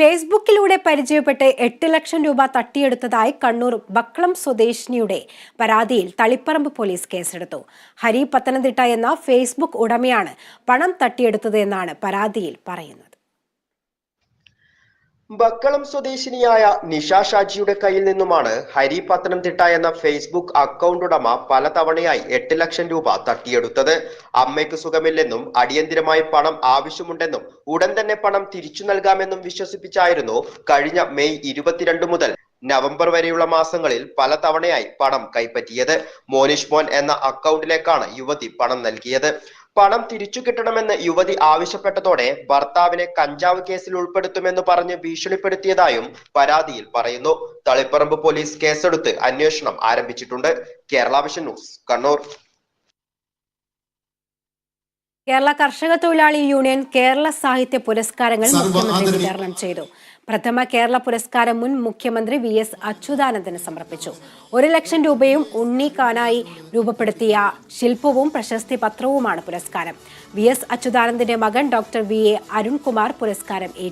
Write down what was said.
ഫേസ്ബുക്കിലൂടെ പരിചയപ്പെട്ട് എട്ട് ലക്ഷം രൂപ തട്ടിയെടുത്തതായി കണ്ണൂർ ബക്കളം സ്വദേശിനിയുടെ പരാതിയിൽ തളിപ്പറമ്പ് പോലീസ് കേസെടുത്തു. ഹരി പത്തനംതിട്ട എന്ന ഫേസ്ബുക്ക് ഉടമയാണ് പണം തട്ടിയെടുത്തത് എന്നാണ് പരാതിയിൽ പറയുന്നത്. ബക്കളം സ്വദേശിനിയായ നിഷ ഷാജിയുടെ കയ്യിൽ നിന്നുമാണ് ഹരി പത്തനംതിട്ട എന്ന ഫേസ്ബുക്ക് അക്കൗണ്ട് ഉടമ പലതവണയായി എട്ട് ലക്ഷം രൂപ തട്ടിയെടുത്തത്. അമ്മയ്ക്ക് സുഖമില്ലെന്നും അടിയന്തിരമായി പണം ആവശ്യമുണ്ടെന്നും ഉടൻ തന്നെ പണം തിരിച്ചു നൽകാമെന്നും വിശ്വസിപ്പിച്ചായിരുന്നു കഴിഞ്ഞ മെയ് ഇരുപത്തിരണ്ട് മുതൽ നവംബർ വരെയുള്ള മാസങ്ങളിൽ പലതവണയായി പണം കൈപ്പറ്റിയത്. മോനിഷ് മോൻ എന്ന അക്കൗണ്ടിലേക്കാണ് യുവതി പണം നൽകിയത്. പണം തിരിച്ചു കിട്ടണമെന്ന് യുവതി ആവശ്യപ്പെട്ടതോടെ ഭർത്താവിനെ കഞ്ചാവ് കേസിൽ ഉൾപ്പെടുത്തുമെന്ന് പറഞ്ഞ് ഭീഷണിപ്പെടുത്തിയതായും പരാതിയിൽ പറയുന്നു. തളിപ്പറമ്പ് പോലീസ് കേസെടുത്ത് അന്വേഷണം ആരംഭിച്ചിട്ടുണ്ട്. Kerala vision news Kannur. Kerala കർഷക തൊഴിലാളി യൂണിയൻ കേരള സാഹിത്യ പുരസ്കാരങ്ങൾ മുഖ്യമന്ത്രി വിതരണം ചെയ്തു. പ്രഥമ കേരള പുരസ്കാരം മുൻ മുഖ്യമന്ത്രി വി എസ് അച്യുതാനന്ദന് സമർപ്പിച്ചു. ഒരു ലക്ഷം രൂപയും ഉണ്ണി കാനായി രൂപപ്പെടുത്തിയ ശില്പവും പ്രശസ്തി പത്രവുമാണ് പുരസ്കാരം. വി എസ് അച്യുതാനന്ദന്റെ മകൻ ഡോക്ടർ വി എ അരുൺകുമാർ പുരസ്കാരം ഏറ്റു